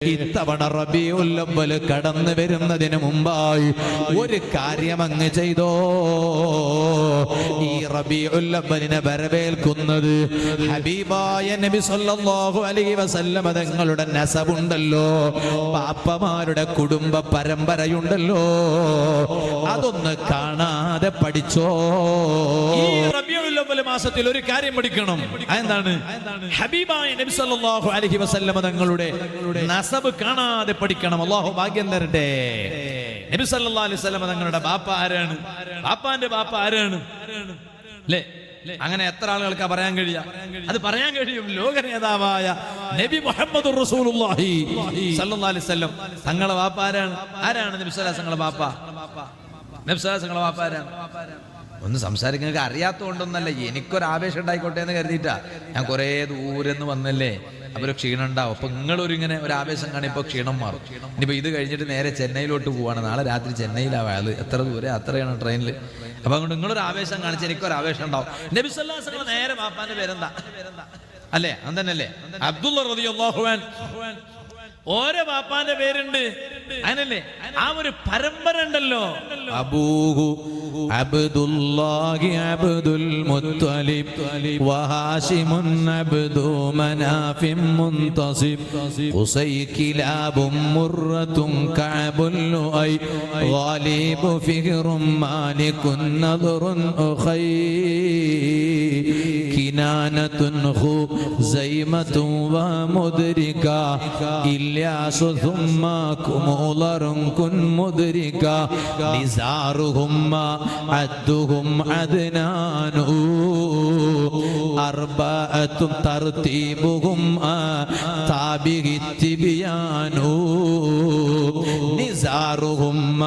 ഇത്തവണ റബിയുല്ലവൽ കടന്നു വരുന്നതിന് മുമ്പായി ഒരു കാര്യം അങ്ങ് ചെയ്തോ? ഈ റബിയുല്ലവലിനെ വരവേൽക്കുന്നത് ഹബീബായ നബി സല്ലല്ലാഹു അലൈഹി വസല്ലമ തങ്ങളുടെ നസബുണ്ടല്ലോ പാപ്പമാരുടെ കുടുംബ പരമ്പരയുണ്ടല്ലോ. അതൊന്ന് കാണാതെ പഠിച്ചോ? ഈ അവ്വൽ മാസത്തിൽ ഒരു കാര്യം പഠിക്കണം. എന്താണ്? ഹബീബായ നബി സല്ലല്ലാഹു അലൈഹി വസല്ലമ തങ്ങളുടെ നസബ് കാണാതെ പഠിക്കണം. അള്ളാഹു ഭാഗ്യം തരട്ടെ. നബി സല്ലാ അലൈഹി വസല്ലമ തങ്ങളുടെ ബാപ്പ ആരാണ്? ബാപ്പാന്റെ ബാപ്പ ആരാണ്? അല്ലേ അങ്ങനെ എത്ര ആളുകൾക്ക് പറയാൻ കഴിയാ? അത് പറയാൻ കഴിയും. ലോക നേതാവായ നബി മുഹമ്മദ് റസൂലുള്ളാഹി സല്ലല്ലാഹു അലൈഹി തങ്ങളെ ബാപ്പ ആരാണ്? ആരാണ് നബി സല്ലല്ലാഹു അലൈഹി വാപ്പ നബി സല്ലല്ലാഹു ബാപ്പ ആരാണ്? ഒന്ന് സംസാരിക്കുന്നത് അറിയാത്തതുകൊണ്ടൊന്നല്ല. എനിക്കൊരു ആവേശം ഉണ്ടായിക്കോട്ടെ എന്ന് കരുതിയിട്ടാ. ഞാൻ കുറേ ദൂരെന്ന് വന്നല്ലേ? ഒരു ക്ഷീണം ഉണ്ടാവും. അപ്പൊ നിങ്ങളൊരു ഇങ്ങനെ ഒരു ആവേശം കാണിപ്പോ ക്ഷീണം മാറും. ഇനിയിപ്പോ ഇത് കഴിഞ്ഞിട്ട് നേരെ ചെന്നൈയിലോട്ട് പോവാണ്. നാളെ രാത്രി ചെന്നൈയിലാ അത്. എത്ര ദൂരെ? അത്രയാണ് ട്രെയിനിൽ അപ്പൊ അതുകൊണ്ട് നിങ്ങളൊരു ആവേശം കാണിച്ച് എനിക്കൊരു ആവേശം ഉണ്ടാവും. നേരെ ബാപ്പാന്റെ പേരെന്താ? അല്ലേ? അന്തന്നല്ലേ അബ്ദുള്ള ഓരോ ബാപ്പാന്റെ പേരുണ്ട്. അതിനല്ലേ? ആ ഒരു പരമ്പര ഉണ്ടല്ലോ. അബൂഹു അബ്ദുല്ലാഹി അബ്ദുൽ മുത്തലിബ് വഹാശിമുൻ അബ്ദു മനാഫിം മുൻതസിബ് ഖുസൈ കിലാബും കഅബുൽ ലുഐ ഗാലിബു ഫിഹ്റും മാലികുൻ നദറുൻ ഉഖൈ. كنانة خزيمة ومدركة إلياس ثم كمولر كن مدركة نزارهم عدهم عدنان أربعة ترتيبهم تابع التبيان نزارهم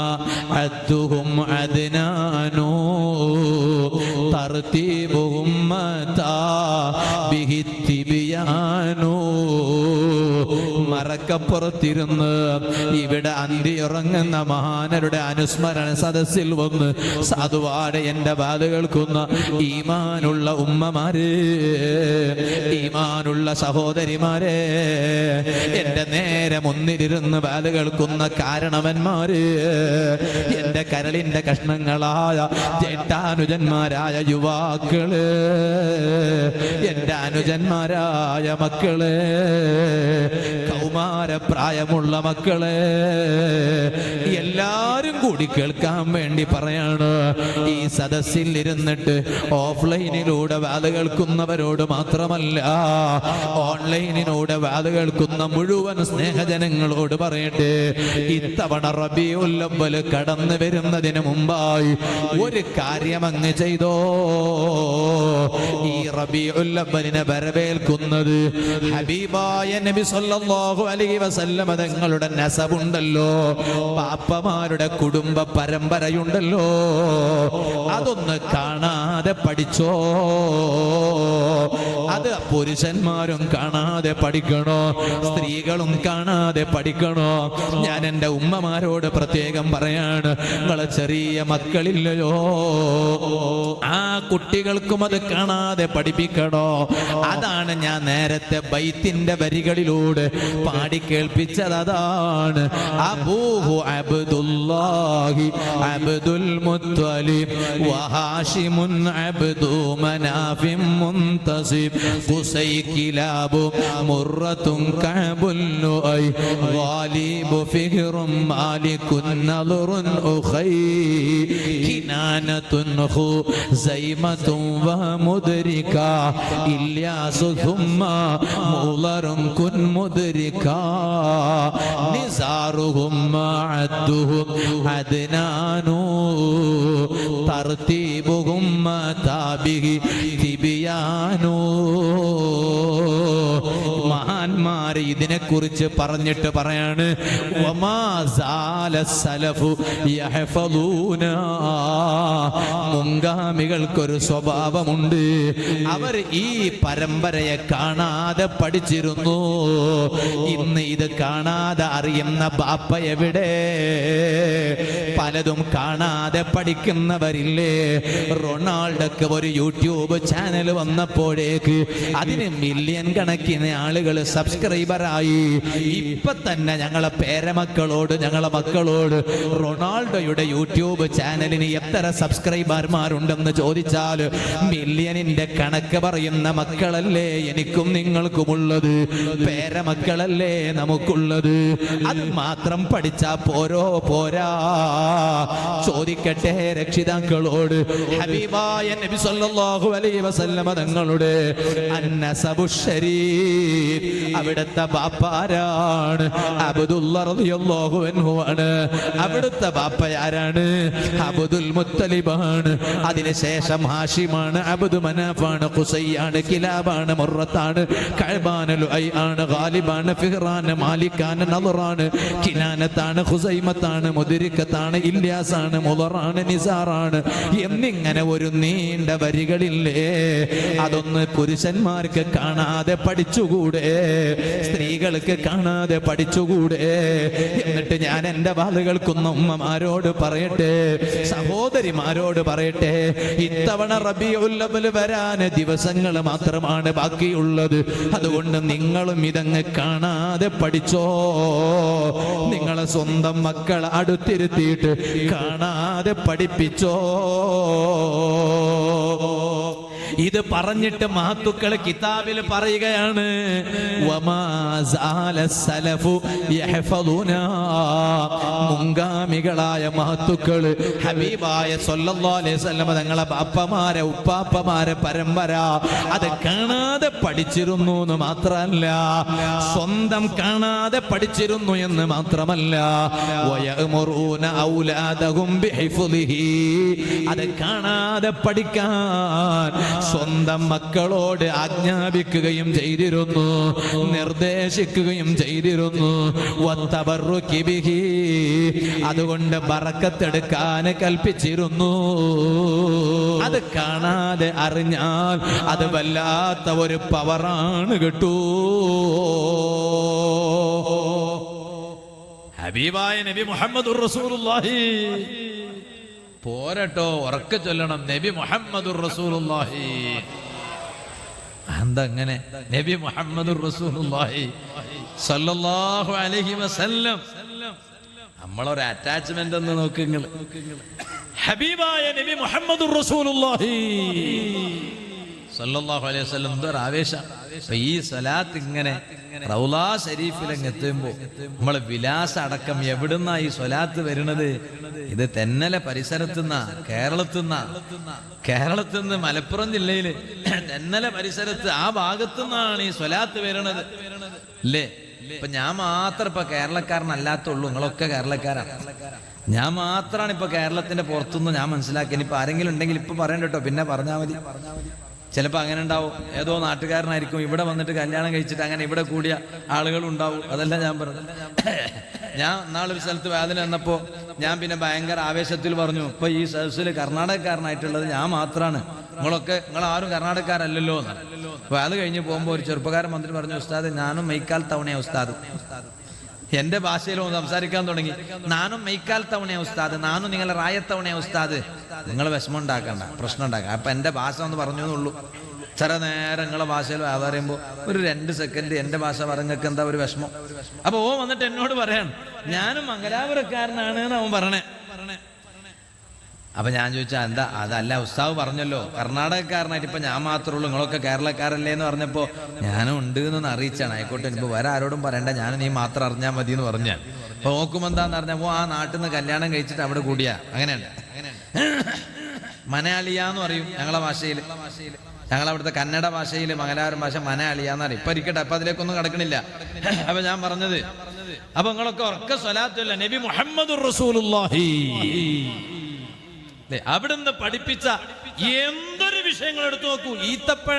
عدهم عدنان ترتيبهم تابع التبيان മറക്കപ്പുറത്തിരുന്ന് ഇവിടെ അന്തിയുറങ്ങുന്ന മഹാനരുടെ അനുസ്മരണ സദസ്സിൽ വന്ന് സാധുവാടെ എന്റെ ബാധ കേൾക്കുന്ന ഈമാനുള്ള ഉമ്മമാരെ ഈമാനുള്ള സഹോദരിമാരെ എന്റെ നേരെ മുന്നിലിരുന്ന് ബാധ കാരണവന്മാര് എന്റെ കരളിന്റെ കഷ്ണങ്ങളായ ജേട്ടാനുജന്മാരായ യുവാക്കൾ എന്റെ അനുജന്മാരായ മക്കളെ കൗമാര പ്രായമുള്ള മക്കളെ എല്ലാരും കൂടി കേൾക്കാൻ വേണ്ടി പറയാണ്. ഈ സദസ്സിൽ ഇരുന്നിട്ട് ഓഫ്ലൈനിലൂടെ വാത് കേൾക്കുന്നവരോട് മാത്രമല്ല ഓൺലൈനിലൂടെ വാത് കേൾക്കുന്ന മുഴുവൻ സ്നേഹജനങ്ങളോട് പറയട്ടെ. ഇത്തവണ റബിയുല്ലവൽ കടന്നു വരുന്നതിന് മുമ്പായി ഒരു കാര്യം അങ്ങ് ചെയ്തോ? ഈ റബിയുല്ലവലിനെ വരവേൽക്കുന്നത് ഹബീബായ നബി സല്ലല്ലാഹു അലൈഹി വസല്ലമ തങ്ങളുടെ നസബുണ്ടല്ലോ. പാപ്പമാരുടെ കുടുംബ പരമ്പരയുണ്ടല്ലോ. അതൊന്ന് കാണാതെ പഠിച്ചോ. അത് പുരുഷന്മാരും കാണാതെ പഠിക്കണോ? സ്ത്രീകളും കാണാതെ പഠിക്കണോ? ഞാൻ എന്റെ ഉമ്മമാരോട് പ്രത്യേകം പറയാണ് നിങ്ങളെ ചെറിയ മക്കളില്ലയോ? ആ കുട്ടികൾക്കും അത് കാണാതെ പഠിപ്പിക്കണോ? അതാണ് ഞാൻ നേരത്തെ ബൈത്തിന്റെ വരികളിലൂടെ പാടി കേൾപ്പിച്ചത് അതാണ് അബൂഹു അബ്ദുല്ലാഹി അബ്ദുൽ മുത്തലിബ് വഹാഷിമുൻ അബ്ദു മനാഫിം മുൻതസിബ് ഖുസൈ കിലാബു മുറത്തും കഅബുൽ ലുഐ ഗാലിബു ഫിഹ്റും മാലികുൻ നദറുൻ ഉഖൈ കിനാനത്തുൻ ഖുസൈമത്തും വമുദ്രിക ഇല്യാസു ثم مولر كن مدركا മുഷ്രിക്കാ നിസാറുഹും അദ്ദുഹും അദ്നാനു. തർത്തീബുഹും താബിഹി തിബിയാനു. ഇതിനെ കുറിച്ച് പറഞ്ഞിട്ട് പറയാണ്. മുങ്കാമികൾക്കൊരു സ്വഭാവമുണ്ട്. അവർ ഈ പരമ്പരയെ കാണാതെ പഠിച്ചിരുന്നു. ഇന്ന് ഇത് കാണാതെ അറിയുന്ന ബാപ്പ എവിടെ? പലതും കാണാതെ പഠിക്കുന്നവരില്ലേ? റൊണാൾഡൊക്കെ ഒരു യൂട്യൂബ് ചാനൽ വന്നപ്പോഴേക്ക് അതിന് മില്യൺ കണക്കിന് ആളുകൾ സബ് സബ്സ്ക്രൈബറായി ഇപ്പൊ തന്നെ ഞങ്ങളെ പേരമക്കളോട് ഞങ്ങളെ മക്കളോട് റൊണാൾഡോയുടെ യൂട്യൂബ് ചാനലിന് എത്ര സബ്സ്ക്രൈബർമാരുണ്ടെന്ന് ചോദിച്ചാൽ മില്യണിന്റെ കണക്ക് പറയുന്ന മക്കളല്ലേ എനിക്കും നിങ്ങൾക്കുമുള്ളത്. പേരമക്കളല്ലേ നമുക്കുള്ളത്. അത് മാത്രം പഠിച്ചാ പോരോ പോരാ. ചോദിക്കട്ടെ രക്ഷിതാക്കളോട്. ഹബീബായ നബി സല്ലല്ലാഹു അലൈഹി വസല്ലമ തങ്ങളുടെ അവിടുത്തെ ബാപ്പാരാണ്. അബ്ദുല്ല റളിയല്ലാഹു അൻഹു ആണ് അവിടുത്തെ ബാപ്പ ആരാണ് അബുദുൽ മുത്തലിബാണ്. അതിനുശേഷം ഹാഷിമാണ് അബുദു മനാഫാണ് ഖുസൈയാണ് കിലാബാണ് മുറത്താണ് കഅബാണ് ലുഐ ആണ് ഗാലിബാണ് ഫിഹ്റാന് മാലിക്കാണ് നവറാണ് കിനാനത്താണ് ഹുസൈമത്താണ് മുതിരിക്കത്താണ് ഇല്യാസാണ് മുലറാണ് നിസാറാണ്. എന്നിങ്ങനെ ഒരു നീണ്ട വരികളില്ലേ? അതൊന്ന് പുരുഷന്മാർക്ക് കാണാതെ പഠിച്ചുകൂടെ? സ്ത്രീകൾക്ക് കാണാതെ പഠിച്ചുകൂടെ? എന്നിട്ട് ഞാൻ എന്റെ വാതുകൾക്കൊന്നും ഉമ്മമാരോട് പറയട്ടെ സഹോദരിമാരോട് പറയട്ടെ ഇത്തവണ റബിയുല്ലവൽ വരാൻ ദിവസങ്ങൾ മാത്രമാണ് ബാക്കിയുള്ളത്. അതുകൊണ്ട് നിങ്ങളും ഇതങ്ങ് കാണാതെ പഠിച്ചോ. നിങ്ങളെ സ്വന്തം മക്കൾ അടുത്തിരുത്തിയിട്ട് കാണാതെ പഠിപ്പിച്ചോ. ഇത് പറഞ്ഞിട്ട് മഹത്തുക്കൾ കിതാബിൽ പറയുകയാണ് മുങ്കാമികളായ മഹത്തുക്കൾ ഹബീബായ വസല്ലമ തങ്ങളെ ബാപ്പമാരെ ഉപ്പാപ്പമാരെ പരമ്പര അത് കാണാതെ പഠിച്ചിരുന്നു എന്ന് മാത്രമല്ല സ്വന്തം കാണാതെ പഠിച്ചിരുന്നു എന്ന് മാത്രമല്ല. അത് കാണാതെ പഠിക്കാൻ സ്വന്തം മക്കളോട് ആജ്ഞാപിക്കുകയും ചെയ്തിരുന്നു. നിർദ്ദേശിക്കുകയും ചെയ്തിരുന്നു. അതുകൊണ്ട് ബറക്കത്തെടുക്കാൻ കൽപ്പിച്ചിരുന്നു. അത് കാണാതെ അറിഞ്ഞാൽ അത് വല്ലാത്ത ഒരു പവറാണ് കിട്ടൂ. ഹബീബായ നബി മുഹമ്മദ് റസൂലുള്ളാഹി. പോരട്ടോ ഉറക്കെ ചൊല്ലണം. നബി മുഹമ്മദ് റസൂലുള്ളാഹി. അതങ്ങനെ? നബി മുഹമ്മദ് റസൂലുള്ളാഹി. സല്ലല്ലാഹു അലൈഹി വസല്ലം. നമ്മളൊരു അറ്റാച്ച്മെന്റ് ഒന്ന് നോക്ക് നിങ്ങൾ ഹബീബായ നബി മുഹമ്മദ് റസൂലുള്ളാഹി. സല്ലല്ലാഹു അലൈഹി വസല്ലം എന്തൊരു ആവേശം. ഈ സലാത്ത് ഇങ്ങനെ റൗലാ ഷരീഫിലങ്ങ് നമ്മളെ വിലാസ അടക്കം എവിടുന്നാ ഈ സ്വലാത്ത് വരുന്നത്? ഇത് തെന്നല പരിസരത്തുനിന്ന കേരളത്തുനിന്ന കേരളത്തുനിന്ന് മലപ്പുറം ജില്ലയിൽ തെന്നല പരിസരത്ത് ആ ഭാഗത്തുനിന്നാണ് ഈ സ്വലാത്ത് വരുന്നത്. അല്ലേ ഇപ്പൊ ഞാൻ മാത്രം ഇപ്പൊ കേരളക്കാരനല്ലാത്തുള്ളൂ. നിങ്ങളൊക്കെ കേരളക്കാരാണ്. ഞാൻ മാത്രമാണ് ഇപ്പൊ കേരളത്തിന്റെ പുറത്തുനിന്ന് ഞാൻ മനസ്സിലാക്കി ഇനിയിപ്പൊ ആരെങ്കിലും ഉണ്ടെങ്കിൽ ഇപ്പൊ പറയണ്ട കേട്ടോ പിന്നെ പറഞ്ഞാൽ മതി. ചിലപ്പോൾ അങ്ങനെ ഉണ്ടാവും. ഏതോ നാട്ടുകാരനായിരിക്കും. ഇവിടെ വന്നിട്ട് കല്യാണം കഴിച്ചിട്ട് അങ്ങനെ ഇവിടെ കൂടിയ ആളുകൾ ഉണ്ടാവും. അതല്ല ഞാൻ പറഞ്ഞു ഞാൻ നാളൊരു സ്ഥലത്ത് വേദന വന്നപ്പോൾ ഞാൻ പിന്നെ ഭയങ്കര ആവേശത്തിൽ പറഞ്ഞു ഇപ്പൊ ഈ സദസ്സിൽ കർണാടകക്കാരനായിട്ടുള്ളത് ഞാൻ മാത്രമാണ് നിങ്ങളൊക്കെ നിങ്ങൾ ആരും കർണാടകക്കാരല്ലല്ലോ എന്ന് അപ്പൊ അത് കഴിഞ്ഞ് പോകുമ്പോൾ ഒരു ചെറുപ്പക്കാരൻ മന്ത്രി പറഞ്ഞു ഉസ്താദ് ഞാനും മെയ്ക്കാൽ തവണയാണ് ഉസ്താദ്. എന്റെ ഭാഷയിലും സംസാരിക്കാൻ തുടങ്ങി. നാനും മെയ്ക്കാൽ തവണയാ ഉസ്താദ് നാനും നിങ്ങളെ റായത്തവണയാ ഉസ്താദ്. നിങ്ങൾ വിഷമം ഉണ്ടാക്കണ്ട പ്രശ്നം ഉണ്ടാക്കാം. അപ്പൊ എന്റെ ഭാഷ ഒന്ന് പറഞ്ഞു എന്നുള്ളൂ ചില നേരം നിങ്ങളെ ഭാഷയിൽ പറയുമ്പോൾ ഒരു രണ്ട് സെക്കൻഡ് എന്റെ ഭാഷ പറഞ്ഞൊക്കെ എന്താ ഒരു വിഷമം? അപ്പൊ ഓ വന്നിട്ട് എന്നോട് പറയാണ് ഞാനും മംഗലാപുരക്കാരനാണ് അവൻ പറഞ്ഞേ. അപ്പൊ ഞാൻ ചോദിച്ചാ എന്താ അതല്ല ഉസ്താവ് പറഞ്ഞല്ലോ കർണാടകക്കാരനായിട്ട് ഇപ്പൊ ഞാൻ മാത്രമേ ഉള്ളൂ നിങ്ങളൊക്കെ കേരളക്കാരല്ലേ എന്ന് പറഞ്ഞപ്പോ ഞാനും ഉണ്ട് എന്നൊന്ന് അറിയിച്ചാണ്. ആയിക്കോട്ടെ ഇനിയിപ്പോ വേറെ ആരോടും പറയണ്ട ഞാൻ നീ മാത്രം അറിഞ്ഞാൽ മതി എന്ന് പറഞ്ഞാൽ അപ്പൊ നോക്കുമ്പോ എന്താന്ന് പറഞ്ഞപ്പോ ആ നാട്ടിൽ നിന്ന് കല്യാണം കഴിച്ചിട്ട് അവിടെ കൂടിയാ. അങ്ങനെയുണ്ട്. മലയാളിയ എന്ന് പറയും ഞങ്ങളെ ഭാഷയിൽ ഞങ്ങൾ അവിടുത്തെ കന്നഡ ഭാഷയിൽ മംഗലാപുരം ഭാഷ മലയാളിയ എന്ന് പറയും. ഇപ്പൊ ഇരിക്കട്ടെ അപ്പൊ അതിലേക്കൊന്നും കിടക്കണില്ല. അപ്പൊ ഞാൻ പറഞ്ഞത് അപ്പൊ നിങ്ങളൊക്കെ ഉറക്ക സ്വലാത്തല്ല. നബി മുഹമ്മദ് റസൂലുള്ളാഹി. അവിടുന്ന് പഠിപ്പിച്ച എന്തൊരു വിഷയങ്ങൾ എടുത്തു നോക്കൂ? ഈത്തപ്പഴം